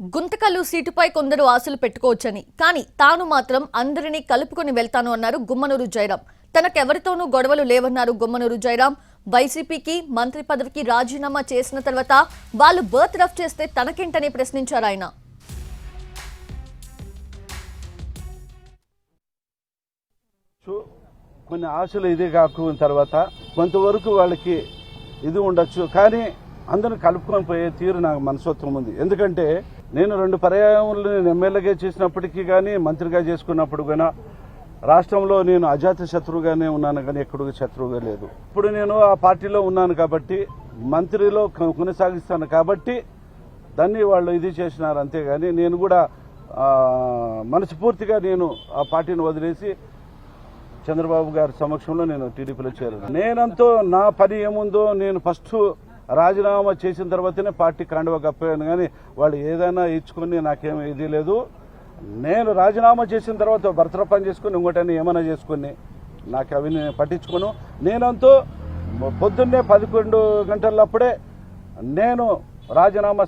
గుంతకల్లు సీటుపై కొందరు ఆశలు పెట్టుకోవచ్చని. కానీ తాను మాత్రం అందరినీ కలుపుకొని వెళ్తాను అన్నారు గుమ్మనూరు జయరాం. తనకెవరితోనూ గొడవలు లేవన్నారు గుమ్మనూరు జయరాం. వైసీపీకి మంత్రి పదవికి రాజీనామా చేసిన తర్వాత వాళ్ళు బర్త్ రఫ్ చేస్తే తనకేంటని ప్రశ్నించారు ఆయన. సో కొన్ని ఆశలు ఇది కాకున్న తర్వాత కొంతవరకు వాళ్ళకి ఇది ఉండొచ్చు. కానీ అందరూ కలుపుకొని పోయే తీరు నాకు మనసత్వం ఉంది. ఎందుకంటే నేను రెండు పర్యాయములు నేను ఎమ్మెల్యేగా చేసినప్పటికీ కానీ మంత్రిగా చేసుకున్నప్పుడు కూడా రాష్ట్రంలో నేను అజాత శత్రువుగానే ఉన్నాను కానీ ఎక్కడికి శత్రువుగా లేదు. ఇప్పుడు నేను ఆ పార్టీలో ఉన్నాను కాబట్టి మంత్రిలో కొనసాగిస్తాను కాబట్టి దాన్ని వాళ్ళు ఇది చేసినారు అంతేగాని నేను కూడా మనస్ఫూర్తిగా నేను ఆ పార్టీని వదిలేసి చంద్రబాబు గారి సమక్షంలో నేను టీడీపీలో చేరాను. నేనంతో నా పని ఏముందో నేను ఫస్ట్ రాజీనామా చేసిన తర్వాతనే పార్టీ కాండవ కప్పాను కానీ వాళ్ళు ఏదైనా ఇచ్చుకొని నాకేం ఇది లేదు. నేను రాజీనామా చేసిన తర్వాత భర్తర పని చేసుకుని ఇంకోటని ఏమైనా చేసుకుని నాకు అవి నేను పట్టించుకోను. నేనంతో పొద్దున్నే పదకొండు గంటలప్పుడే నేను రాజీనామా